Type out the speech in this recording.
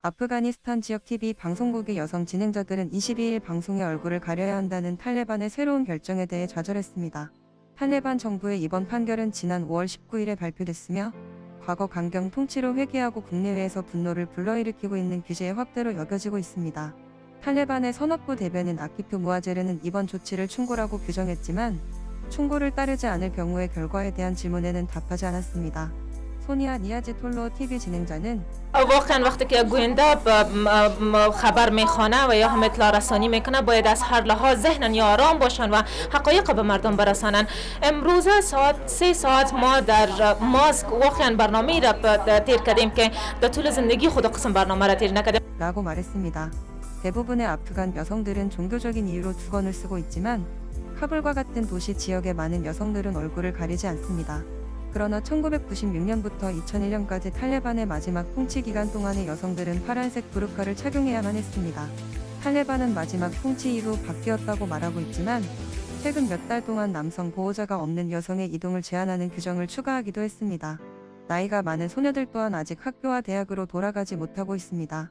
아프가니스탄 지역 TV 방송국의 여성 진행자들은 22일 방송의 얼굴을 가려야 한다는 탈레반의 새로운 결정에 대해 좌절했습니다. 탈레반 정부의 이번 판결은 지난 5월 19일에 발표됐으며 과거 강경 통치로 회귀하고 국내외에서 분노를 불러일으키고 있는 규제의 확대로 여겨지고 있습니다. 탈레반의 선업부 대변인 아키프 무아제르는 이번 조치를 충고라고 규정했지만 충고를 따르지 않을 경우의 결과에 대한 질문에는 답하지 않았습니다. 소니아 니아지 톨로 TV 진행자는 واقعا وقتی که گوینده ب- م- م- خبر میخوانه و یا هم اطلاع رسانی میکنه باید از هر لحاظ ذهنن یا آرام باشن و حقایق به مردم برسانن امروزه ساعت سه ساعت ما در ماسک واقعا برنامه را ب- تیر کردیم که در طول زندگی خود قسم برنامه را تیر نکردیم 라고 말했습니다. 대부분의 아프간 여성들은 종교적인 이유로 두건을 쓰고 있지만 카불과 같은 도시 지역의 많은 여성들은 얼굴을 가리지 않습니다. 그러나 1996년부터 2001년까지 탈레반의 마지막 통치 기간 동안의 여성들은 파란색 부르카를 착용해야만 했습니다. 탈레반은 마지막 통치 이후 바뀌었다고 말하고 있지만 최근 몇 달 동안 남성 보호자가 없는 여성의 이동을 제한하는 규정을 추가하기도 했습니다. 나이가 많은 소녀들 또한 아직 학교와 대학으로 돌아가지 못하고 있습니다.